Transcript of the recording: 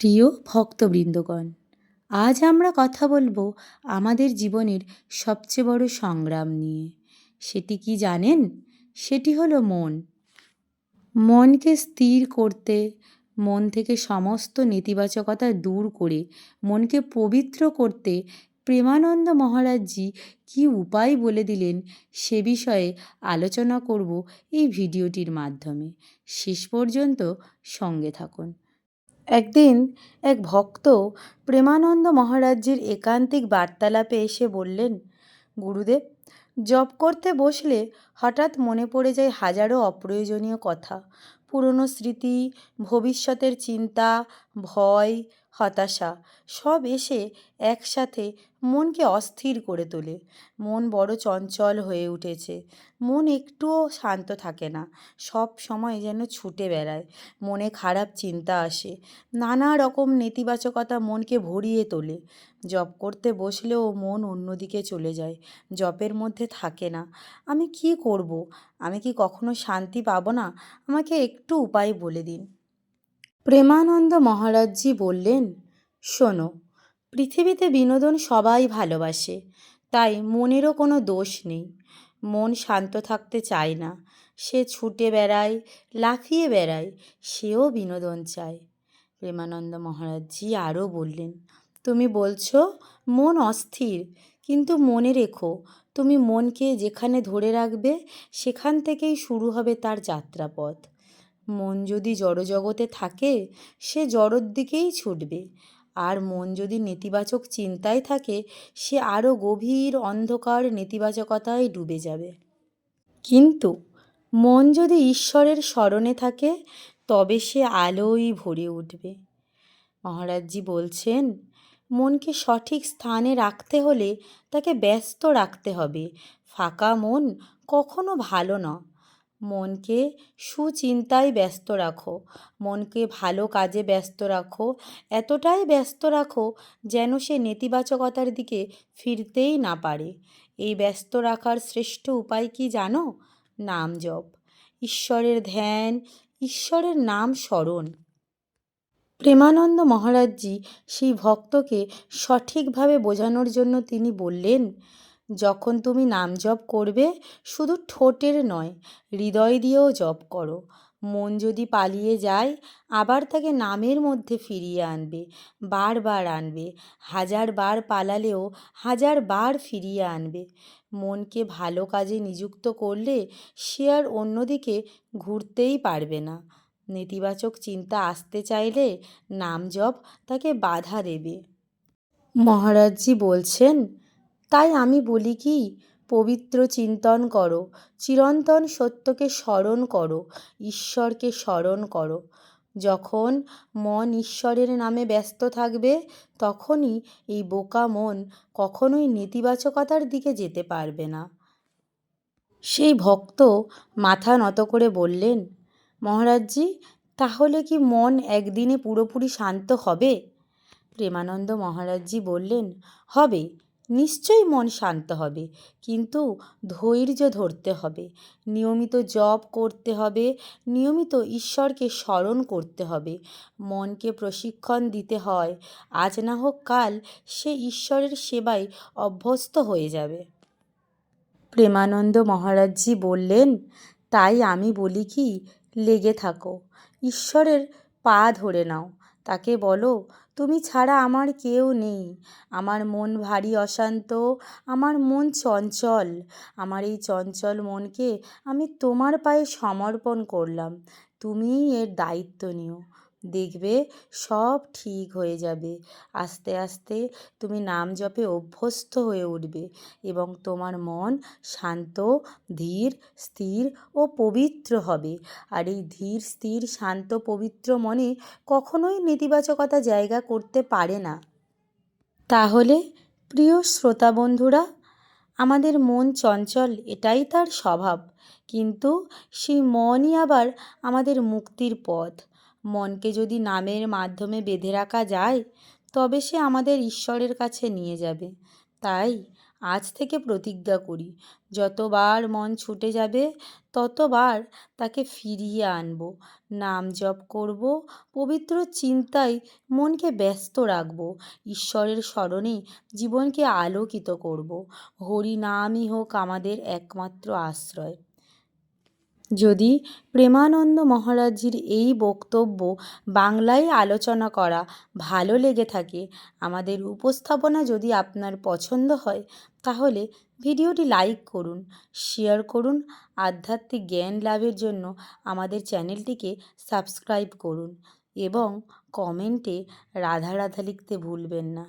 প্রিয় ভক্তবৃন্দগণ, আজ আমরা কথা বলব আমাদের জীবনের সবচেয়ে বড় সংগ্রাম নিয়ে। সেটি কি জানেন? সেটি হলো মন। মনকে স্থির করতে, মন থেকে সমস্ত নেতিবাচকতা দূর করে, মনকে পবিত্র করতে প্রেমানন্দ মহারাজজি কি উপায় বলে দিলেন সে বিষয়ে আলোচনা করব এই ভিডিওটির মাধ্যমে। শেষ পর্যন্ত সঙ্গে থাকুন। একদিন এক ভক্ত প্রেমানন্দ মহারাজ্যের একান্তিক বার্তালাপে এসে বললেন, গুরুদেব, জপ করতে বসলে হঠাৎ মনে পড়ে যায় হাজারো অপ্রয়োজনীয় কথা। পুরনো স্মৃতি, ভবিষ্যতের চিন্তা, ভয় হতাশা, সব এসে একসাথে মনকে অস্থির করে তোলে। মন বড় চঞ্চল হয়ে উঠেছে। মন একটুও শান্ত থাকে না। সব সময় যেন ছুটে বেড়ায়। মনে খারাপ চিন্তা আসে। নানা রকম নেতিবাচকতা মনকে ভরিয়ে তোলে। জপ করতে বসলেও মন অন্যদিকে চলে যায়। জপের মধ্যে থাকে না। আমি কি করব? আমি কি কখনো শান্তি পাবো না? আমাকে একটু উপায় বলে দিন। প্রেমানন্দ মহারাজজি বললেন, শোনো, পৃথিবীতে বিনোদন সবাই ভালোবাসে, তাই মনেরও কোনো দোষ নেই। মন শান্ত থাকতে চায় না, সে ছুটে বেড়ায়, লাফিয়ে বেড়ায়, সেও বিনোদন চায়। প্রেমানন্দ মহারাজজি আরও বললেন, তুমি বলছো, মন অস্থির, কিন্তু মনে রেখো, তুমি মনকে যেখানে ধরে রাখবে, সেখান থেকেই শুরু হবে তার যাত্রাপথ। মন যদি জড়জগতে থাকে, সে জড়র দিকেই ছুটবে। আর মন যদি নেতিবাচক চিন্তায় থাকে, সে আরও গভীর অন্ধকার নেতিবাচকতায় ডুবে যাবে। কিন্তু মন যদি ঈশ্বরের স্মরণে থাকে, তবে সে আলোই ভরে উঠবে। মহারাজজি বলছেন, মনকে সঠিক স্থানে রাখতে হলে তাকে ব্যস্ত রাখতে হবে। ফাঁকা মন কখনো ভালো না মনকে সুচিন্তায় ব্যস্ত রাখো। মনকে ভালো কাজে ব্যস্ত রাখো। এতটাই ব্যস্ত রাখো যেন সে নেতিবাচকতার দিকে ফিরতেই না পারে। এই ব্যস্ত রাখার শ্রেষ্ঠ উপায় কি জানো? নাম জপ। ঈশ্বরের ধ্যান, ঈশ্বরের নাম স্মরণ। প্রেমানন্দ মহারাজজি সেই ভক্তকে সঠিকভাবে বোঝানোর জন্য তিনি বললেন যখন তুমি নাম জপ করবে, শুধু ঠোঁটের নয়, হৃদয় দিয়েও জপ করো। মন যদি পালিয়ে যায়, আবার তাকে নামের মধ্যে ফিরিয়ে আনবে, বারবার আনবে হাজার বার পালালেও হাজার বার ফিরিয়ে আনবে। মনকে ভালো কাজে নিযুক্ত করলে সে আর অন্যদিকে ঘুরতেই পারবে না। নেতিবাচক চিন্তা আসতে চাইলে নাম জপ তাকে বাধা দেবে। মহারাজজি বলছেন তাই আমি বলি কি, পবিত্র চিন্তন করো, চিরন্তন সত্যকে স্মরণ করো, ঈশ্বরকে স্মরণ করো। যখন মন ঈশ্বরের নামে ব্যস্ত থাকবে, তখনই এই বোকা মন কখনোই নেতিবাচকতার দিকে যেতে পারবে না। সেই ভক্ত মাথা নত করে বললেন, মহারাজজি, তাহলে কি মন একদিনে পুরোপুরি শান্ত হবে? প্রেমানন্দ মহারাজজি বললেন, হবে। নিশ্চয়ই মন শান্ত হবে, কিন্তু ধৈর্য ধরতে হবে। নিয়মিত জপ করতে হবে, নিয়মিত ঈশ্বরকে স্মরণ করতে হবে। মনকে প্রশিক্ষণ দিতে হয়, আজ না হোক কাল সে ঈশ্বরের সেবায় অভ্যস্ত হয়ে যাবে। প্রেমানন্দ মহারাজজি বললেন, তাই আমি বলি কি, লেগে থাকো। ঈশ্বরের পা ধরে নাও। তাকে বলো তুমি ছাড়া আমার কেউ নেই। আমার মন ভারী অশান্ত, আমার মন চঞ্চল। আমার এই চঞ্চল মনকে আমি তোমার পায়ে সমর্পণ করলাম। তুমিই এর দায়িত্ব নিও। দেখবে সব ঠিক হয়ে যাবে। আস্তে আস্তে তুমি নাম জপে অভ্যস্ত হয়ে উঠবে এবং তোমার মন শান্ত, ধীর, স্থির ও পবিত্র হবে। আর এই ধীর, স্থির, শান্ত, পবিত্র মনে কখনোই নেতিবাচকতা জায়গা করতে পারে না। তাহলে প্রিয় শ্রোতা বন্ধুরা, আমাদের মন চঞ্চল এটাই তার স্বভাব। কিন্তু সেই মনই আবার আমাদের মুক্তির পথ। মনকে যদি নামের মাধ্যমে বেঁধে রাখা যায়, তবে সে আমাদের ঈশ্বরের কাছে নিয়ে যাবে। তাই আজ থেকে প্রতিজ্ঞা করি, যতবার মন ছুটে যাবে, ততবার তাকে ফিরিয়ে আনব। নাম জপ করব, পবিত্র চিন্তায় মনকে ব্যস্ত রাখব, ঈশ্বরের স্মরণে জীবনকে আলোকিত করব। হরি নামই হোক আমাদের একমাত্র আশ্রয়। যদি প্রেমানন্দ মহারাজজির এই বক্তব্য বাংলায় আলোচনা করা ভালো লেগে থাকে, আমাদের উপস্থাপনা যদি আপনার পছন্দ হয়, তাহলে ভিডিওটি লাইক করুন, শেয়ার করুন, আধ্যাত্মিক জ্ঞান লাভের জন্য আমাদের চ্যানেলটিকে সাবস্ক্রাইব করুন এবং কমেন্টে রাধা রাধা লিখতে ভুলবেন না।